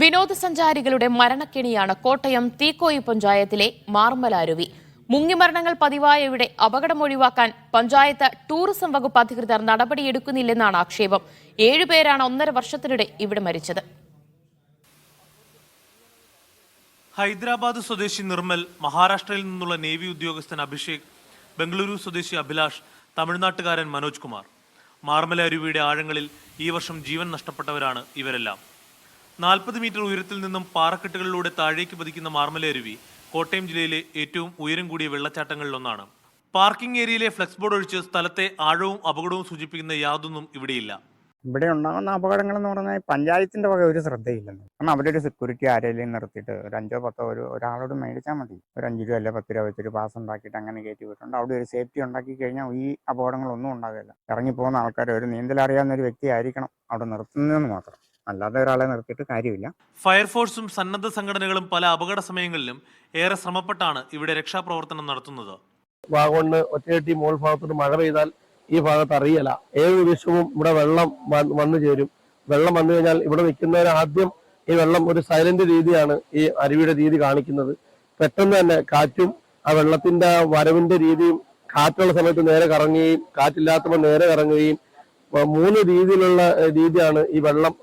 വിനോദസഞ്ചാരികളുടെ മരണക്കെണിയാണ് കോട്ടയം തീക്കോയി പഞ്ചായത്തിലെ മാർമലാരുവി. മുങ്ങിമരണങ്ങൾ പതിവായ ഇവിടെ അപകടം ഒഴിവാക്കാൻ പഞ്ചായത്ത് ടൂറിസം വകുപ്പ് അധികൃതർ നടപടിയെടുക്കുന്നില്ലെന്നാണ് ആക്ഷേപം. ഏഴുപേരാണ് ഒന്നര വർഷത്തിനിടെ ഇവിടെ മരിച്ചത്. ഹൈദരാബാദ് സ്വദേശി നിർമ്മൽ മഹാരാഷ്ട്രയിൽ നിന്നുള്ള നേവി ഉദ്യോഗസ്ഥൻ അഭിഷേക് ബംഗളൂരു സ്വദേശി അഭിലാഷ് തമിഴ്നാട്ടുകാരൻ മനോജ് കുമാർ. മാർമല അരുവിയുടെ ആഴങ്ങളിൽ ഈ വർഷം ജീവൻ നഷ്ടപ്പെട്ടവരാണ് ഇവരെല്ലാം. നാൽപ്പത് മീറ്റർ ഉയരത്തിൽ നിന്നും പാറക്കെട്ടുകളിലൂടെ താഴേക്ക് പതിക്കുന്ന മാർമല അരുവി കോട്ടയം ജില്ലയിലെ ഏറ്റവും ഉയരം കൂടിയ വെള്ളച്ചാട്ടങ്ങളിലൊന്നാണ്. പാർക്കിംഗ് ഏരിയയിലെ ഫ്ലക്സ് ബോർഡ് ഒഴിച്ച് സ്ഥലത്തെ ആഴവും അപകടവും സൂചിപ്പിക്കുന്ന യാതൊന്നും ഇവിടെയില്ല. ഇവിടെ ഉണ്ടാകുന്ന അപകടങ്ങൾ എന്ന് പറഞ്ഞാൽ പഞ്ചായത്തിന്റെ വക ഒരു ശ്രദ്ധയില്ലെന്ന്. കാരണം അവരൊരു സെക്യൂരിറ്റി ആരെങ്കിലും നിർത്തിയിട്ട് ഒരു അഞ്ചോ പത്തോ ഒരു ഒരാളോട് മേടിച്ചാൽ മതി. ഒരു അഞ്ച് രൂപ അല്ലെ പത്ത് രൂപ വെച്ചൊരു പാസ് ഉണ്ടാക്കിയിട്ട് അങ്ങനെ കയറ്റി വിട്ടുണ്ട് അവിടെ ഒരു സേഫ്റ്റി ഉണ്ടാക്കി കഴിഞ്ഞാൽ ഈ അപകടങ്ങളൊന്നും ഉണ്ടാകില്ല ഇറങ്ങി പോകുന്ന ആൾക്കാർ ഒരു നീന്തൽ അറിയാവുന്ന ഒരു വ്യക്തി ആയിരിക്കണം അവിടെ നിർത്തുന്നതെന്ന് മാത്രം. അല്ലാതെ ഒരാളെ നിർത്തിയിട്ട് കാര്യമില്ല. ഫയർഫോഴ്സും സന്നദ്ധ സംഘടനകളും പല അപകട സമയങ്ങളിലും ഏറെ ശ്രമപ്പെട്ടാണ് ഇവിടെ രക്ഷാപ്രവർത്തനം നടത്തുന്നത്. വാഗോണിന് ഒറ്റയെട്ടി മോൾ ഭാഗത്തോട്ട് മഴ പെയ്താൽ ഈ ഭാഗത്ത് അറിയില്ല ഏത് നിമിഷവും ഇവിടെ വെള്ളം വന്നു ചേരും. വെള്ളം വന്നു കഴിഞ്ഞാൽ ഇവിടെ നിൽക്കുന്നവർ ആദ്യം ഈ വെള്ളം ഒരു സൈലന്റ് രീതിയാണ് ഈ അരുവിയുടെ രീതി കാണിക്കുന്നത്. പെട്ടെന്ന് തന്നെ കാറ്റും ആ വെള്ളത്തിന്റെ വരവിന്റെ രീതിയും കാറ്റുള്ള സമയത്ത് നേരെ കറങ്ങുകയും കാറ്റില്ലാത്തപ്പോൾ നേരെ കറങ്ങുകയും മൂന്ന് രീതിയിലുള്ള രീതിയാണ് ഈ വെള്ളം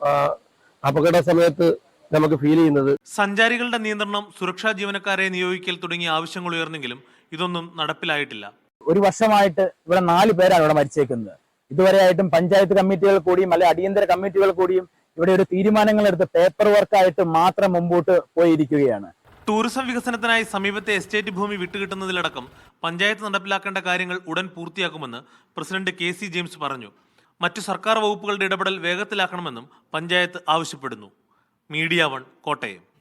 അപകട സമയത്ത് നമുക്ക് ഫീൽ ചെയ്യുന്നത്. സഞ്ചാരികളുടെ നിയന്ത്രണം സുരക്ഷാ ജീവനക്കാരെ നിയോഗിക്കൽ തുടങ്ങിയ ആവശ്യങ്ങൾ ഉയർന്നെങ്കിലും ഇതൊന്നും നടപ്പിലായിട്ടില്ല. ഒരു വർഷമായിട്ട് ഇവിടെ നാല് പേരാണ് ഇവിടെ മരിച്ചേക്കുന്നത്. ഇതുവരെയായിട്ടും പഞ്ചായത്ത് കമ്മിറ്റികൾ കൂടിയും അല്ലെ അടിയന്തര കമ്മിറ്റികൾ കൂടിയും ഇവിടെ ഒരു തീരുമാനങ്ങൾ എടുത്ത് പേപ്പർ വർക്കായിട്ട് മാത്രം മുമ്പോട്ട് പോയിരിക്കുകയാണ്. ടൂറിസം വികസനത്തിനായി സമീപത്തെ എസ്റ്റേറ്റ് ഭൂമി വിട്ടുകിട്ടുന്നതിലടക്കം പഞ്ചായത്ത് നടപ്പിലാക്കേണ്ട കാര്യങ്ങൾ ഉടൻ പൂർത്തിയാക്കുമെന്ന് പ്രസിഡന്റ് കെ സി ജെയിംസ് പറഞ്ഞു. മറ്റു സർക്കാർ വകുപ്പുകളുടെ ഇടപെടൽ വേഗത്തിലാക്കണമെന്നും പഞ്ചായത്ത് ആവശ്യപ്പെടുന്നു. Media one Kottayam.